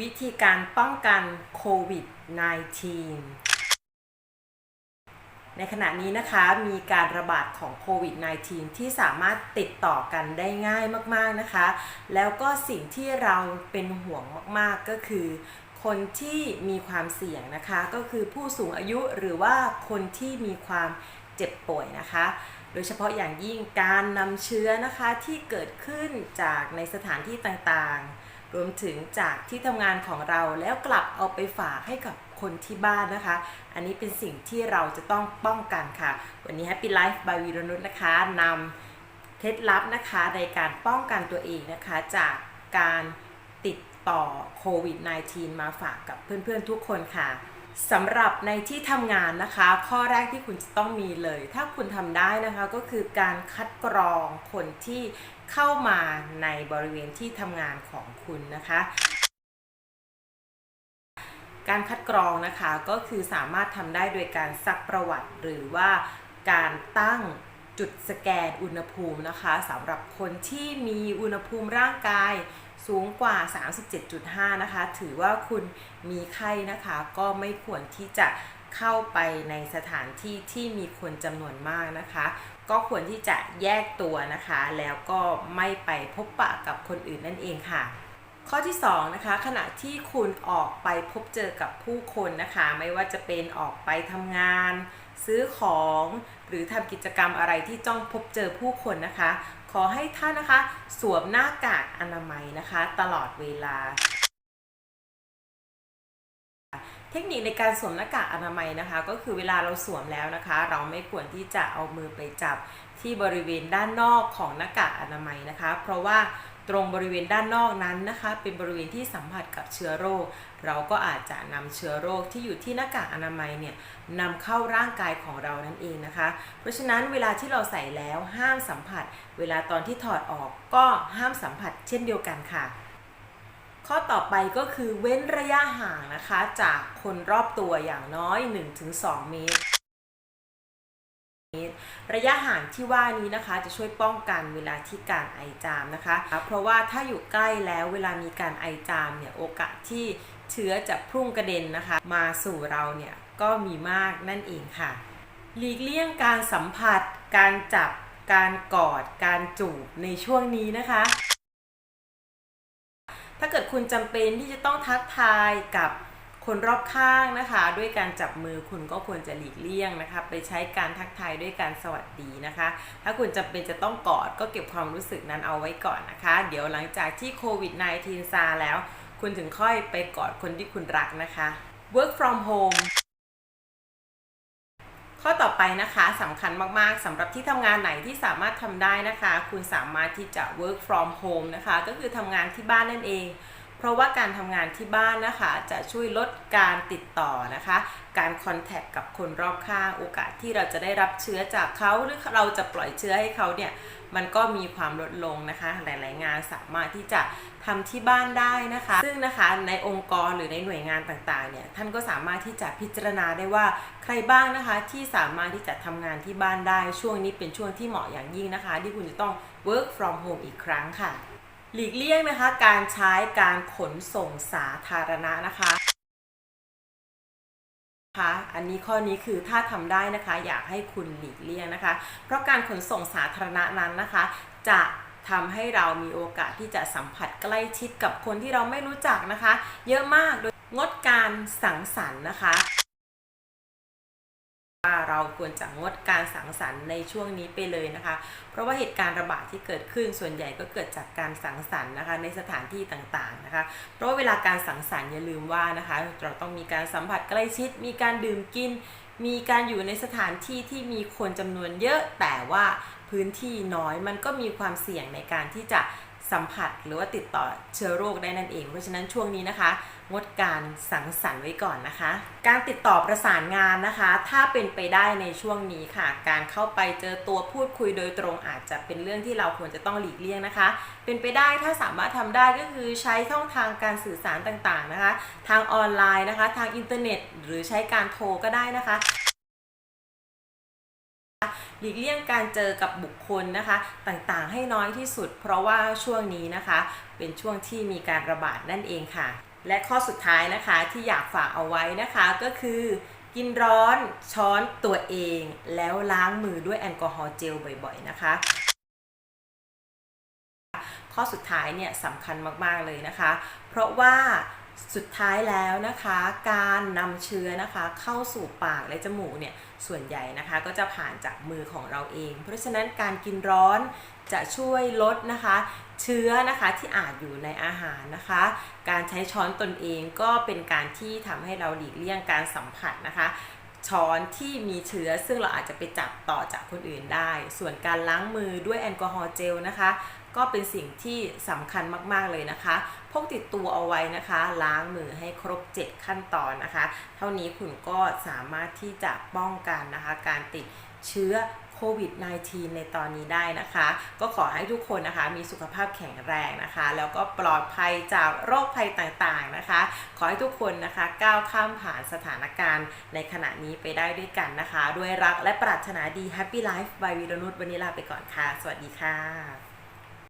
วิธีการป้องกันโควิด -19 ในขณะนี้นะคะมีการระบาดของโควิด -19 ที่สามารถติดต่อกันได้ง่ายมากๆนะคะ แล้วก็สิ่งที่เราเป็นห่วงมากๆก็คือ คนที่มีความเสี่ยงนะคะ ก็คือผู้สูงอายุหรือว่าคนที่มีความเจ็บป่วยนะคะ โดยเฉพาะอย่างยิ่งการนำเชื้อนะคะที่เกิดขึ้นจากในสถานที่ต่างๆ รวมถึงจากที่ทำงานของเราแล้วกลับเอาไปฝากให้กับคนที่บ้านนะคะ อันนี้เป็นสิ่งที่เราจะต้องป้องกันค่ะ วันนี้ Happy Life by วีรนุชนะคะนำเคล็ดลับนะคะในการป้องกันตัวเองนะคะจากการติดต่อโควิด -19 มาฝากกับเพื่อนๆทุกคนค่ะ สำหรับในที่ทำงานนะคะ ข้อแรกที่คุณจะต้องมีเลย ถ้าคุณทำได้นะคะก็คือการคัดกรองคนที่เข้ามาในบริเวณที่ทำงานของคุณนะคะการคัดกรองนะคะก็คือสามารถทำได้โดยการซักประวัติหรือว่าการตั้ง จุดสแกนอุณหภูมินะคะสำหรับคนที่มีอุณหภูมิร่างกายสูงกว่า 37.5 นะคะ ถือว่าคุณมีไข้นะคะ ก็ไม่ควรที่จะเข้าไปในสถานที่ที่มีคนจำนวนมากนะคะ ก็ควรที่จะแยกตัวนะคะ แล้วก็ไม่ไปพบปะกับคนอื่นนั่นเองค่ะ ข้อที่2นะคะขณะที่คุณออกไปพบเจอกับผู้คนนะคะ ไม่ว่าจะเป็นออกไปทำงาน ซื้อของ หรือทำกิจกรรมอะไรที่จ้องพบเจอผู้คนนะคะ ขอให้ท่านนะคะ สวมหน้ากากอนามัยนะคะ ตลอดเวลา เทคนิคในการสวมหน้ากากอนามัยนะคะ ก็คือเวลาเราสวมแล้วนะคะ เราไม่ควรที่จะเอามือไปจับที่บริเวณด้านนอกของหน้ากากอนามัยนะคะ เพราะว่า ตรงบริเวณด้านนอกนั้นนะคะ เป็นบริเวณที่สัมผัสกับเชื้อโรค เราก็อาจจะนำเชื้อโรคที่อยู่ที่หน้ากากอนามัยเนี่ยนำเข้าร่างกายของเรานั่นเองนะคะ เพราะฉะนั้นเวลาที่เราใส่แล้วห้ามสัมผัส เวลาตอนที่ถอดออกก็ห้ามสัมผัสเช่นเดียวกันค่ะข้อต่อไปก็คือเว้นระยะห่างนะคะ จากคนรอบตัวอย่างน้อย 1-2 เมตร ระยะห่างที่ว่านี้นะคะจะช่วยป้องกันเวลาที่การไอจามนะคะ เพราะว่าถ้าอยู่ใกล้แล้วเวลามีการไอจามเนี่ยโอกาสที่เชื้อจะพุ่งกระเด็นนะคะ มาสู่เราเนี่ยก็มีมากนั่นเองค่ะ หลีกเลี่ยงการสัมผัส การจับ การกอด การจูบในช่วงนี้นะคะ ถ้าเกิดคุณจำเป็นที่จะต้องทักทายกับ คนรอบข้างนะคะ ด้วยการจับมือคุณก็ควรจะหลีกเลี่ยงนะคะ ไปใช้การทักทายด้วยการสวัสดีนะคะ ถ้าคุณจำเป็นจะต้องกอดก็เก็บความรู้สึกนั้นเอาไว้ก่อนนะคะ เดี๋ยวหลังจากที่โควิด -19 ซาแล้ว คุณถึงค่อยไปกอดคนที่คุณรักนะคะ work from home ข้อต่อไปนะคะสำคัญมากๆสำหรับที่ทำงานไหนที่สามารถทำได้นะคะ คุณสามารถที่จะ work from home นะคะ ก็คือทำงานที่บ้านนั่นเอง ราะว่าการทำงานที่บ้านนะคะ จะช่วยลดการติดต่อนะคะ การคอนแทคกับคนรอบข้างโอกาสที่เราจะได้รับเชื้อจากเขาหรือเราจะปล่อยเชื้อให้เขาเนี่ยมันก็มีความลดลงนะคะ หลาย ๆ งานสามารถที่จะทำที่บ้านได้นะคะ ซึ่งนะคะในองค์กรหรือในหน่วยงานต่าง ๆ เนี่ยท่านก็สามารถที่จะพิจารณาได้ว่าใครบ้างนะคะที่สามารถที่จะทำงานที่บ้านได้ช่วงนี้เป็นช่วงที่เหมาะอย่างยิ่งนะคะ ที่คุณจะต้อง work from home อีกครั้งค่ะ หลีกเลี่ยงนะคะ การใช้การขนส่งสาธารณะนะคะคะอันนี้ข้อนี้คือถ้าทำได้นะคะอยากให้คุณหลีกเลี่ยงนะคะ เพราะการขนส่งสาธารณะนั้นนะคะ จะทำให้เรามีโอกาสที่จะสัมผัสใกล้ชิดกับคนที่เราไม่รู้จักนะคะ เยอะมากโดยงดการสังสรรค์นะคะ ว่าเราควรจะงดการสังสรรค์ในช่วงนี้ไปเลยนะคะ เพราะว่าเหตุการณ์ระบาดที่เกิดขึ้นส่วนใหญ่ก็เกิดจากการสังสรรค์นะคะในสถานที่ต่างๆนะคะ เพราะเวลาการสังสรรค์อย่าลืมว่านะคะเราต้องมีการสัมผัสใกล้ชิด มีการดื่มกิน มีการอยู่ในสถานที่ที่มีคนจำนวนเยอะแต่ว่าพื้นที่น้อยมันก็มีความเสี่ยงในการที่จะ สัมผัสหรือว่าติดต่อเชื้อโรคได้นั่นเอง เพราะฉะนั้นช่วงนี้นะคะ งดการสังสรรค์ไว้ก่อนนะคะ การติดต่อประสานงานนะคะ ถ้าเป็นไปได้ในช่วงนี้ค่ะ การเข้าไปเจอตัวพูดคุยโดยตรงอาจจะเป็นเรื่องที่เราควรจะต้องหลีกเลี่ยงนะคะ เป็นไปได้ถ้าสามารถทำได้ก็คือใช้ช่องทางการสื่อสารต่างๆนะคะ ทางออนไลน์นะคะ ทางอินเทอร์เน็ต หรือใช้การโทรก็ได้นะคะ หลีกเลี่ยงการเจอกับบุคคลนะคะ ต่างๆ ให้น้อยที่สุด เพราะว่าช่วงนี้นะคะ เป็นช่วงที่มีการระบาดนั่นเองค่ะ และข้อสุดท้ายนะคะที่อยากฝากเอาไว้นะคะก็คือกินร้อนช้อนตัวเอง แล้วล้างมือด้วยแอลกอฮอล์เจลบ่อยๆนะคะ ข้อสุดท้ายเนี่ยสำคัญมากๆเลยนะคะ เพราะว่า สุดท้ายแล้วนะคะ การนำเชื้อนะคะเข้าสู่ปากและจมูกเนี่ยส่วนใหญ่นะคะก็จะผ่านจากมือของเราเอง เพราะฉะนั้นการกินร้อนจะช่วยลดนะคะ เชื้อนะคะที่อาจอยู่ในอาหารนะคะ การใช้ช้อนตนเองก็เป็นการที่ทำให้เราหลีกเลี่ยงการสัมผัสนะคะช้อนที่มีเชื้อซึ่งเราอาจจะไปจับต่อจากคนอื่นได้ ส่วนการล้างมือด้วยแอลกอฮอล์เจลนะคะ ก็เป็นสิ่งที่สำคัญมากๆเลยนะคะ พกติดตัวเอาไว้นะคะ ล้างมือให้ครบ 7 ขั้นตอนนะคะ เท่านี้คุณก็สามารถที่จะป้องกันนะคะ การติดเชื้อโควิด -19 ในตอนนี้ได้นะคะ ก็ขอให้ทุกคนนะคะมีสุขภาพแข็งแรงนะคะ แล้วก็ปลอดภัยจากโรคภัยต่างๆนะคะ ขอให้ทุกคนนะคะก้าวข้ามผ่านสถานการณ์ในขณะนี้ไปได้ด้วยกันนะคะ ด้วยรักและปรารถนาดี Happy Life by วิรนุชวันนี้ลาไปก่อนค่ะ สวัสดีค่ะ